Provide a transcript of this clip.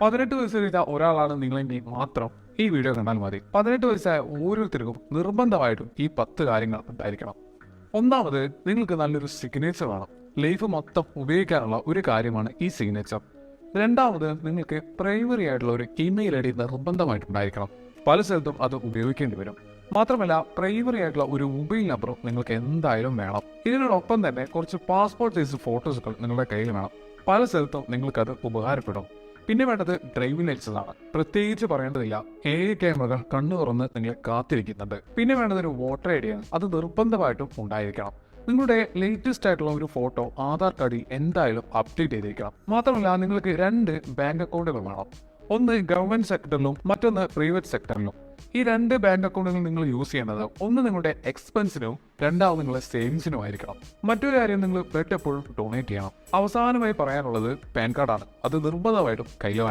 പതിനെട്ട് വയസ്സ് കഴിഞ്ഞ ഒരാളാണ് നിങ്ങളെങ്കിൽ മാത്രം ഈ വീഡിയോ കണ്ടാൽ മതി. പതിനെട്ട് വയസ്സായ ഓരോരുത്തർക്കും നിർബന്ധമായിട്ടും ഈ പത്ത് കാര്യങ്ങൾ ഉണ്ടായിരിക്കണം. ഒന്നാമത് നിങ്ങൾക്ക് നല്ലൊരു സിഗ്നേച്ചർ വേണം. ലൈഫ് മൊത്തം ഉപയോഗിക്കാനുള്ള ഒരു കാര്യമാണ് ഈ സിഗ്നേച്ചർ രണ്ടാമത് നിങ്ങൾക്ക് പ്രൈമറി ആയിട്ടുള്ള ഒരു ഇമെയിൽ ഐ ഡി നിർബന്ധമായിട്ടുണ്ടായിരിക്കണം പല സ്ഥലത്തും അത് ഉപയോഗിക്കേണ്ടി വരും. മാത്രമല്ല പ്രൈമറി ആയിട്ടുള്ള ഒരു മൊബൈൽ നമ്പറും നിങ്ങൾക്ക് എന്തായാലും വേണം. ഇതിനോടൊപ്പം തന്നെ കുറച്ച് പാസ്പോർട്ട് സൈസ് ഫോട്ടോസുകൾ നിങ്ങളുടെ കയ്യിൽ വേണം. പല സ്ഥലത്തും നിങ്ങൾക്കത് ഉപകാരപ്പെടും. പിന്നെ വേണ്ടത് ഡ്രൈവിംഗ് ലൈസൻസ് ആണ്. പ്രത്യേകിച്ച് പറയേണ്ടതില്ല. ഏഴ് ക്യാമറകൾ കണ്ണു തുറന്ന് നിങ്ങളെ കാത്തിരിക്കുന്നുണ്ട്. പിന്നെ വേണ്ടത് ഒരു വോട്ടർ ഐ ഡി ആണ്. അത് നിർബന്ധമായിട്ടും ഉണ്ടായിരിക്കണം. നിങ്ങളുടെ ലേറ്റസ്റ്റ് ആയിട്ടുള്ള ഒരു ഫോട്ടോ ആധാർ കാർഡിൽ എന്തായാലും അപ്ഡേറ്റ് ചെയ്തിരിക്കണം മാത്രമല്ല നിങ്ങൾക്ക് രണ്ട് ബാങ്ക് അക്കൗണ്ടുകൾ വേണം. ഒന്ന് ഗവൺമെന്റ് സെക്ടറിലും മറ്റൊന്ന് പ്രൈവറ്റ് സെക്ടറിലും ഈ രണ്ട് ബാങ്ക് അക്കൗണ്ടുകൾ നിങ്ങൾ യൂസ് ചെയ്യുന്നത് ഒന്ന് നിങ്ങളുടെ എക്സ്പെൻസിനും രണ്ടാമത് നിങ്ങളുടെ സേവിങ്സിനും ആയിരിക്കണം. മറ്റൊരു കാര്യം നിങ്ങൾ ബ്ലഡ് എപ്പോഴും ഡൊണേറ്റ് ചെയ്യണം. അവസാനമായി പറയാനുള്ളത് പാൻ കാർഡാണ് അത് നിർബന്ധമായിട്ടും കയ്യിൽ